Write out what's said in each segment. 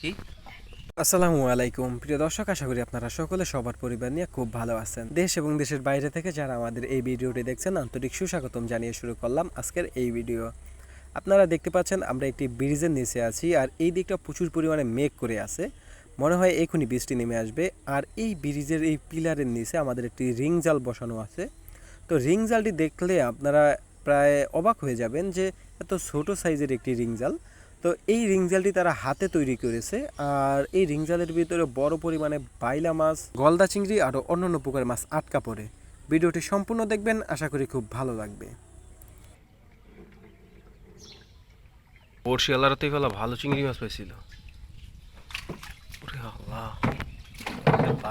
কি? আসসালামু আলাইকুম। প্রিয় দর্শক, আশা করি আপনারা সকলে, সবার পরিবার নিয়ে খুব ভালো আছেন। দেশ এবং দেশের বাইরে থেকে যারা আমাদের এই ভিডিওটি দেখছেন, আন্তরিক সুস্বাগতম জানিয়ে শুরু করলাম আজকের এই ভিডিও। আপনারা দেখতে পাচ্ছেন, আমরা একটি ব্রিজের নিচে আছি আর এই দিকটা প্রচুর পরিমাণে মেঘ করে আছে। মনে হয় এখনই বৃষ্টি নেমে আসবে। আর এই ব্রিজের এই পিলারের নিচে আমাদের একটি রিং জাল বসানো আছে। তো রিং জালটি দেখলে আপনারা প্রায় অবাক হয়ে যাবেন যে, এত ছোট সাইজের একটি রিং জাল। তো এই রিং জালটি তারা হাতে তৈরি করেছে আর এই রিং জালের ভিতরে বড় পরিমাণে বাইলা মাছ গলদা চিংড়ি আরও অন্যান্য প্রকার মাছ আটকা পড়ে। ভিডিওটি সম্পূর্ণ দেখবেন আশা করি খুব ভালো লাগবে। বড়শি আল্লাহর থেকে ভালো চিংড়ি মাছ পেয়েছিল ওরে আল্লাহ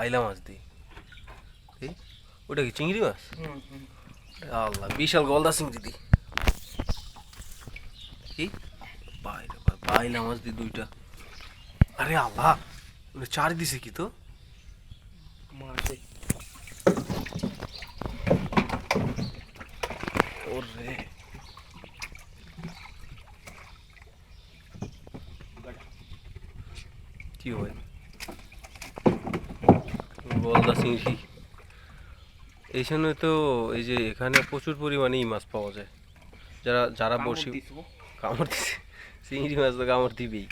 এটা মাছ দি। এই, ওটা কি চিংড়ি মাছ? আল্লাহ বিশাল গলদা চিংড়ি দি। কি? বাইরে বাইলা মাছ দি দুইটা। আরে আল্লাহ ওটা চার দিছে কি তো? ওরে। কি হয়? গলদা চিংড়ি এই সময় তো এই যে এখানে প্রচুর পরিমাণে মাছ পাওয়া যায়। যারা যারা বসি কামড় দিছে। চিংড়ি মাছ তো কামড় দিবেই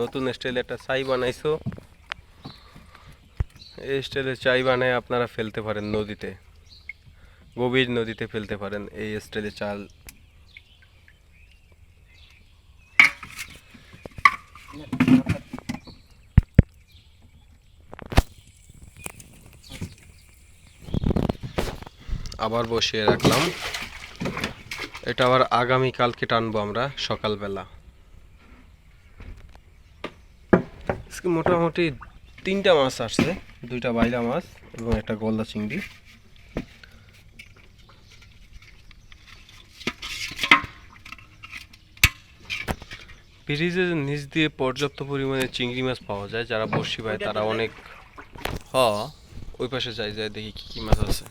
নতুন স্টাইলে একটা চাই বানাইছো। এই স্টাইলে চাই বানায় আপনারা ফেলতে পারেন নদীতে। গভীর নদীতে ফেলতে পারেন এই স্টাইলে চাল। আবার বসিয়ে রাখলাম। এটা আবার আগামী কালকে টানবো আমরা সকালবেলা। মোটামুটি তিনটা মাছ আসছে, দুইটা বাইলা মাছ এবং একটা গলদা চিংড়ি। ব্রিজের নিচ দিয়ে পর্যাপ্ত পরিমাণে চিংড়ি মাছ পাওয়া যায়, যারা বড়শি পায়, তারা অনেক হ ওই পাশে যায় যায় দেখি কি কি মাছ আছে।